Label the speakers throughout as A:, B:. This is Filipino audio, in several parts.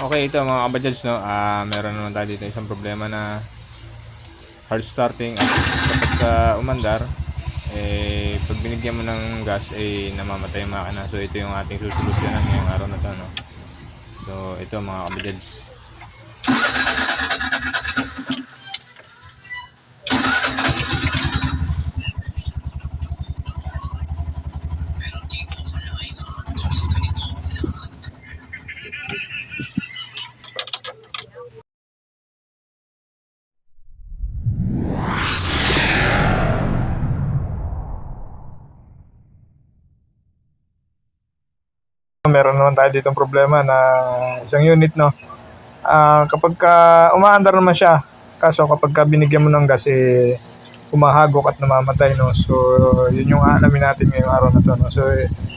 A: Okay, ito mga kabajads, no? Ah, meron naman tayo dito isang problema na hard starting at kapag ka umandar, eh, pag binigyan mo ng gas, eh, namamatay yung makina. So, ito yung ating susolusyonan ngayong araw na to, no? So, ito mga kabajads.
B: Meron naman tayo ditong problema na isang unit no. Ah, kapag ka umaandar naman siya, kaso kapag ka binigyan mo ng gas eh humahagok at namamatay no. So yun yung aalamin natin ngayong araw na to no. So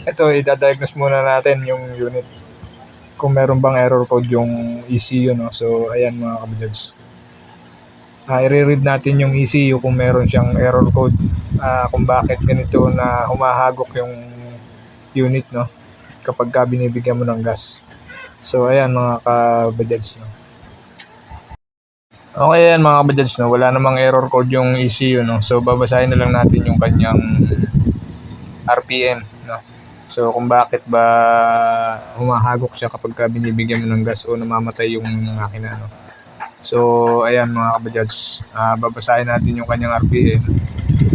B: ito i-diagnose muna natin yung unit kung meron bang error code yung ECU no. So ayan mga kabajads. Ah, i-read natin yung ECU kung meron siyang error code ah, kung bakit ganito na humahagok yung unit no kapag ka binibigyan mo ng gas. So, ayan mga kabajads. No? Okay yan mga kabajads. No? Wala namang error code yung ECU. No? So, babasahin na lang natin yung kanyang RPM. No? So, kung bakit ba humahagok siya kapag ka binibigyan mo ng gas o namamatay yung makina. No? So, ayan mga kabajads. Ah, babasahin natin yung kanyang RPM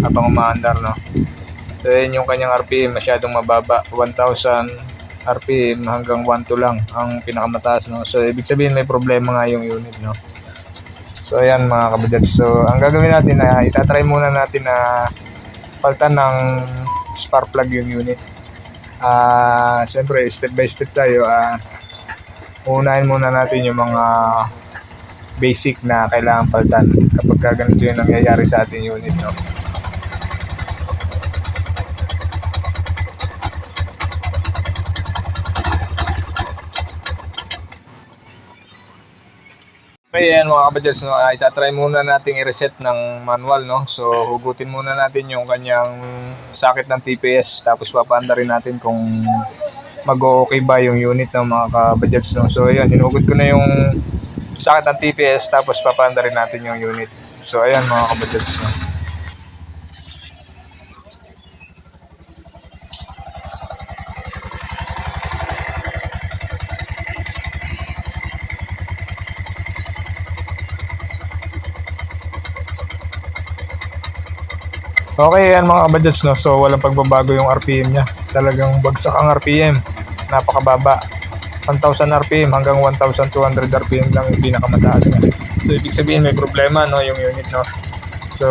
B: habang umaandar. No? So, yun yung kanyang RPM masyadong mababa. 1,000 RPM hanggang 1 to lang ang pinakamataas. No? So, ibig sabihin may problema nga yung unit. No? So, ayan mga kabajads. So, ang gagawin natin na itatry muna natin na palitan ng spark plug yung unit. Ah, siyempre, step by step tayo. Ah, unahin muna natin yung mga basic na kailangan palitan kapag ka ganito yung nangyayari sa ating unit. No? Okay, yan mga kabadyas, no, uh, itatry muna natin i-reset ng manual, no? So, hugutin muna natin yung kanyang sakit ng TPS, tapos papanda rin natin kung mag-okay ba yung unit ng mga kabadyas, no? So, ayan, hinugot ko na yung sakit ng TPS, tapos papanda rin natin yung unit. So, ayan mga kabadyas, no? Okay yan mga kabadjats no. So walang pagbabago yung RPM niya. Talagang bagsak ang RPM. Napakababa. 1,000 RPM hanggang 1,200 RPM lang yung pinakamataas niya. So ibig sabihin may problema no yung unit no. So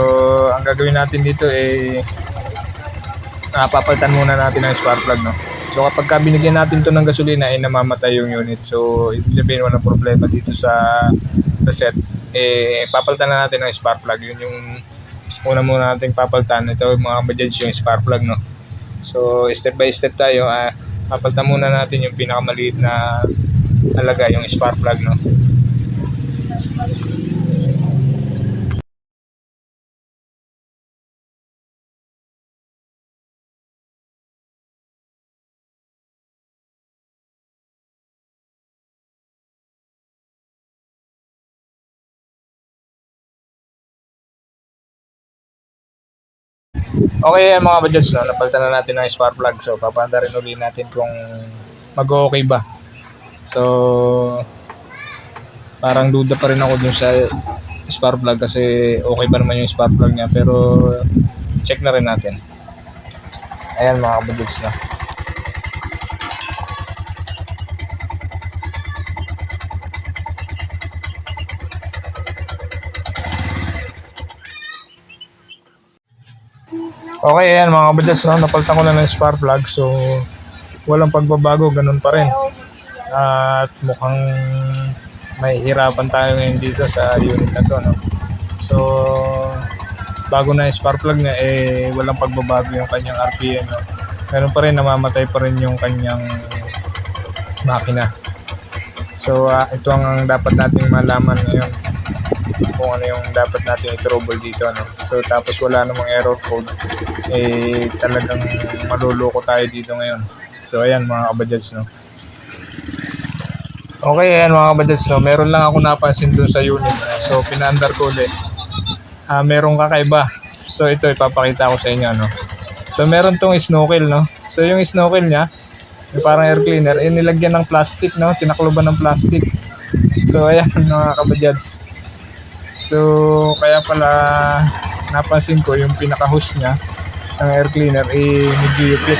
B: ang gagawin natin dito eh, papalitan muna natin ang spark plug no. So kapag ka binigyan natin to ng gasolina ay namamatay yung unit. So ibig sabihin walang problema dito sa reset. Eh papalitan na natin ang spark plug. Yun yung una muna nating papalitan ito mga bajaj yung spark plug no? So step by step tayo ah, papalitan muna natin yung pinakamaliit na halaga yung spark plug no Okay yan mga bajaj no? Napalitan na natin ang spark plug. So papanda rin ulit natin kung mag-okay ba. So parang duda pa rin ako dun sa spark plug kasi okay ba naman yung spark plug niya. Pero check na rin natin. Ayan mga kabadits na Okay, ayan mga kabadits, no? napalitan ko na ng spark plug so walang pagbabago, ganun pa rin. At mukhang may hirapan tayo ngayon dito sa unit na to. No? So, bago na yung spark plug niya, eh, walang pagbabago yung kanyang RPM. No? Ganun pa rin, namamatay pa rin yung kanyang makina. So, ah, ito ang dapat nating malaman ngayon kung ano yung dapat natin i-trouble dito. No? So, tapos wala namang error code. Eh, talagang maluloko tayo dito ngayon. So, ayan mga kabajads, no? Okay, ayan mga kabadyas, no? meron lang ako napansin dun sa unit. So, pinaandar ko ulit. Ah, merong kakaiba. So, ito ipapakita ko sa inyo, no? So, meron tong snorkel, no? So, yung snorkel niya, yung parang air cleaner, eh, nilagyan ng plastic, no? Tinakloban ng plastic. So, ayan mga kabadyas. So, kaya pala napansin ko yung pinaka-hose niya ng air cleaner, eh, medyo yupit.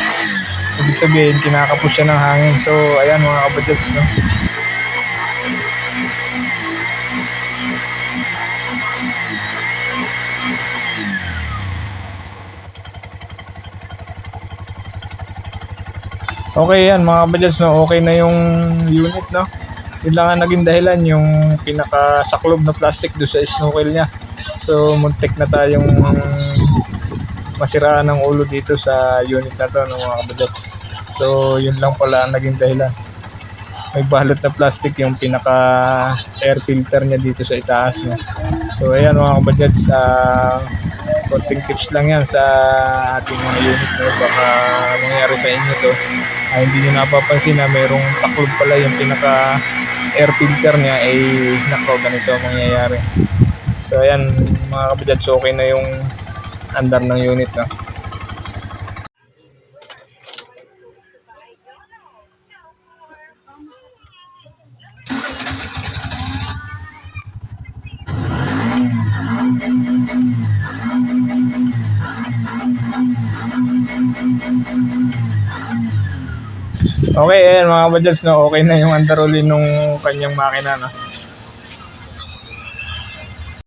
B: Ibig sabihin, kinakapos siya ng hangin. So, ayan mga kabadyas, no? Okay yan mga kabadyas, no? okay na yung unit no. Yun lang ang naging dahilan yung pinakasaklob na plastic do sa snorkel niya. So muntik na tayong masiraan ng ulo dito sa unit na to no, mga kabadyas. So yun lang pala ang naging dahilan. May balot na plastic yung pinaka air filter niya dito sa itaas niya. So ayan mga kabadyas, uh, konting tips lang yan sa ating mga unit no. Baka mangyari sa inyo to ay hindi nyo napapansin na mayroong taklob pala yung pinaka air filter niya ay nako ganito ang mangyayari so ayan mga kabidads okay na yung andar ng unit no? Okay, ayan mga kabadyals, no, okay na yung uli nung kanyang makina, no.